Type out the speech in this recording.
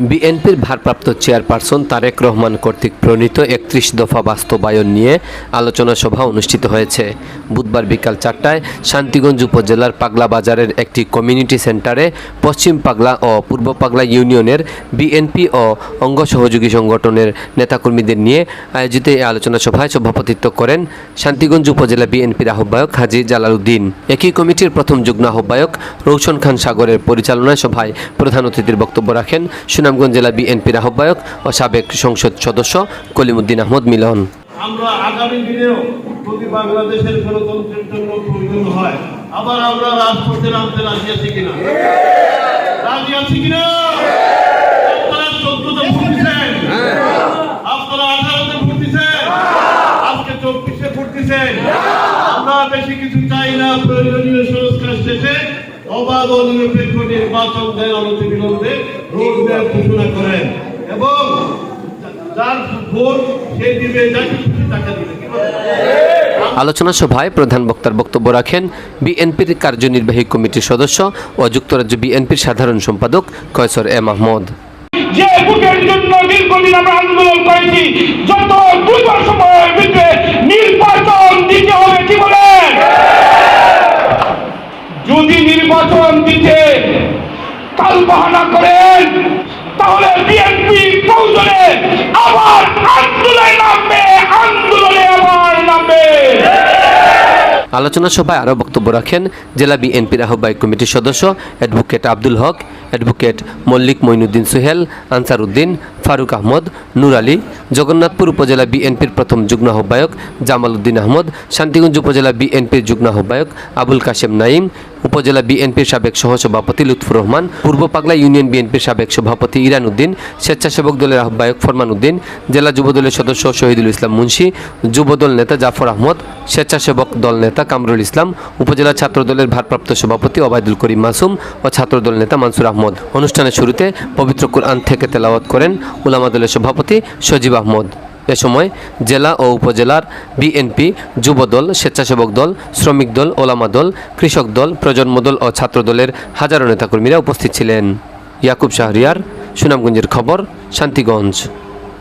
বিএনপির ভারপ্রাপ্ত চেয়ারপারসন তারেক রহমান কর্তৃক প্রণীত একত্রিশ দফা বাস্তবায়ন নিয়ে আলোচনা সভা অনুষ্ঠিত হয়েছে। বুধবার বিকাল চারটায় শান্তিগঞ্জ উপজেলার পাগলা বাজারের একটি কমিউনিটি সেন্টারে পশ্চিম পাগলা ও পূর্ব পাগলা ইউনিয়নের বিএনপি ও অঙ্গ সহযোগী সংগঠনের নেতাকর্মীদের নিয়ে আয়োজিত এই আলোচনা সভায় সভাপতিত্ব করেন শান্তিগঞ্জ উপজেলা বিএনপির আহ্বায়ক হাজি জালালউদ্দিন। একই কমিটির প্রথম যুগ্ম আহ্বায়ক রৌশন খান সাগরের পরিচালনায় সভায় প্রধান অতিথির বক্তব্য রাখেন সুনামগঞ্জ জেলা বিএনপির আহ্বায়ক ও সাবেক সংসদ সদস্য কলিমুদ্দিন আহমদ মিলন। আমরা আগামী দিনেও বাংলাদেশের গণতন্ত্রের জন্য প্রয়োজন হয়। আবার আমরা রাজপথে নামতে রাজি আছি কিনা? রাজি আছি কিনা? আপনারা চোদ্দতে ভোট দিচ্ছেন আপনারা আঠারোতে ভোট দিচ্ছেন আজকে চব্বিশে ভোট দিচ্ছেন আমরা বেশি কিছু চাই না। প্রয়োজনীয় সংস্কার শেষে অবাধ ও নিরপেক্ষ নির্বাচন দেন অনতি বিলম্বে রোডম্যাপ ঘোষণা করেন। এবং যার ভোট সে দিবে যাকে খুশি তাকে দিবে। আলোচনা সভায় প্রধান বক্তার বক্তব্য রাখেন বিএনপির কার্যনির্বাহী কমিটির সদস্য ও যুক্তরাজ্য বিএনপির সাধারণ সম্পাদক কয়সর এ মাহমুদ। যে ভোটের জন্য দীর্ঘদিন আমরা আন্দোলন করেছি নির্বাচন দিতে কাল বাহানা করেন, তাহলে বিএনপি প্রয়োজনে আবার আন্দোলনে নামবে, আন্দোলনে আবার নামবে। আলোচনা সভায় আরও বক্তব্য রাখেন জেলা বিএনপির আহ্বায়ক কমিটির সদস্য অ্যাডভোকেট আব্দুল হক, অ্যাডভোকেট মল্লিক মঈনুদ্দিন সোহেল আনসার উদ্দিন ফারুক আহমদ, নুর আলী, জগন্নাথপুর উপজেলা বিএনপির প্রথম যুগ্ম আহ্বায়ক জামাল উদ্দিন আহমদ, শান্তিগঞ্জ উপজেলা বিএনপির যুগ্ম আহ্বায়ক আবুল কাশেম নাইম উপজেলা বিএনপির সাবেক সহসভাপতি লুৎফুর রহমান, পূর্ব পাগলা ইউনিয়ন বিএনপির সাবেক সভাপতি ইরান উদ্দিন স্বেচ্ছাসেবক দলের আহ্বায়ক ফরমান উদ্দিন জেলা যুবদলের সদস্য শহীদুল ইসলাম মুন্সি, যুবদল নেতা জাফর আহমদ, স্বেচ্ছাসেবক দল নেতা কামরুল ইসলাম, উপজেলা ছাত্র দলের ভারপ্রাপ্ত সভাপতি ওবায়দুল করিম মাসুম ও ছাত্রদল নেতা মানসুর আহমদ। অনুষ্ঠানের শুরুতে পবিত্র কুরআন থেকে তেলাওয়াত করেন উলামা দলের সভাপতি সজীব আহমদ। এ সময় জেলা ও উপজেলার বিএনপি, যুবদল, স্বেচ্ছাসেবক দল, শ্রমিক দল, ওলামা দল, কৃষক দল, প্রজন্ম দল ও ছাত্র দলের হাজারো নেতাকর্মীরা উপস্থিত ছিলেন। ইয়াকুব শাহরিয়ার, সুনামগঞ্জের খবর, শান্তিগঞ্জ।